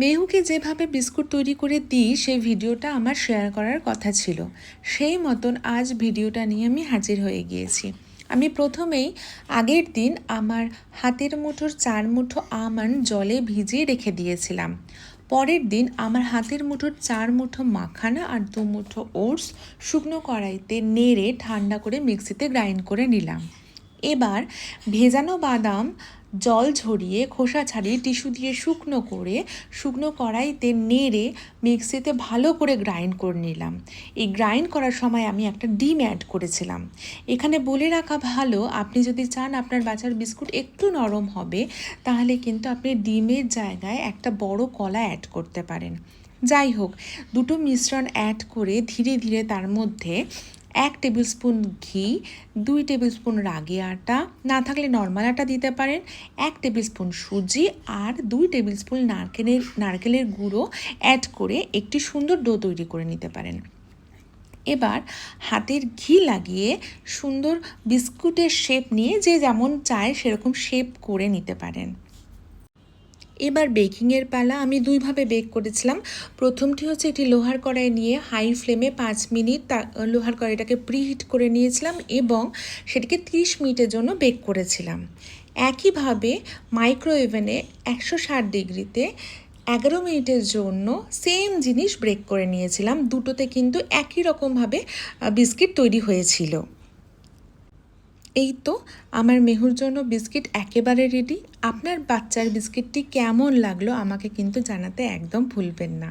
মেহুকে যেভাবে বিস্কুট তৈরি করে দিই, সেই ভিডিওটা আমার শেয়ার করার কথা ছিল। সেই মতন আজ ভিডিওটা নিয়ে আমি হাজির হয়ে গিয়েছি। আমি প্রথমেই আগের দিন আমার হাতের মুঠোর চার মুঠো আমন্ড জলে ভিজিয়ে রেখে দিয়েছিলাম। পরের দিন আমার হাতের মুঠোর চার মুঠো মাখানা আর দু মুঠো ওটস শুকনো কড়াইতে নেড়ে ঠান্ডা করে মিক্সিতে গ্রাইন্ড করে নিলাম। এবার ভেজানো বাদাম জল ঝরিয়ে খোসা ছাড়িয়ে টিস্যু দিয়ে শুকনো করে, শুকনো কড়াইতে নেড়ে মিক্সিতে ভালো করে গ্রাইন্ড করে নিলাম। এই গ্রাইন্ড করার সময় আমি একটা ডিম অ্যাড করেছিলাম। এখানে বলে রাখা ভালো, আপনি যদি চান আপনার বাচ্চার বিস্কুট একটু নরম হবে, তাহলে কিন্তু আপনি ডিমের জায়গায় একটা বড় কলা অ্যাড করতে পারেন। যাই হোক, দুটো মিশ্রণ অ্যাড করে ধীরে ধীরে তার মধ্যে এক টেবিল স্পুন ঘি, দুই টেবিল স্পুন রাগি আটা, না থাকলে নর্মাল আটা দিতে পারেন, এক টেবিল স্পুন সুজি আর দুই টেবিল স্পুন নারকেলের নারকেলের গুঁড়ো অ্যাড করে একটি সুন্দর ডো তৈরি করে নিতে পারেন। এবার হাতের ঘি লাগিয়ে সুন্দর বিস্কুটের শেপ নিয়ে যে যেমন চায় সেরকম শেপ করে নিতে পারেন। এবার বেকিংয়ের পালা আমি দুইভাবে বেক করেছিলাম। প্রথমটি হচ্ছে একটি লোহার কড়াই নিয়ে হাই ফ্লেমে পাঁচ মিনিট তা, লোহার কড়াইটাকে প্রিহিট করে নিয়েছিলাম এবং সেটিকে 30 মিনিটের জন্য বেক করেছিলাম। একইভাবে মাইক্রোওয়েভেনে একশো ষাট ডিগ্রিতে এগারো মিনিটের জন্য সেম জিনিস ব্রেক করে নিয়েছিলাম। দুটোতে কিন্তু একই রকমভাবে বিস্কিট তৈরি হয়েছিল। এই তো, আমার মেহুর জন্য বিস্কিট একেবারে রেডি আপনার বাচ্চার বিস্কিটটি কেমন লাগল আমাকে কিন্তু জানাতে একদম ভুলবেন না।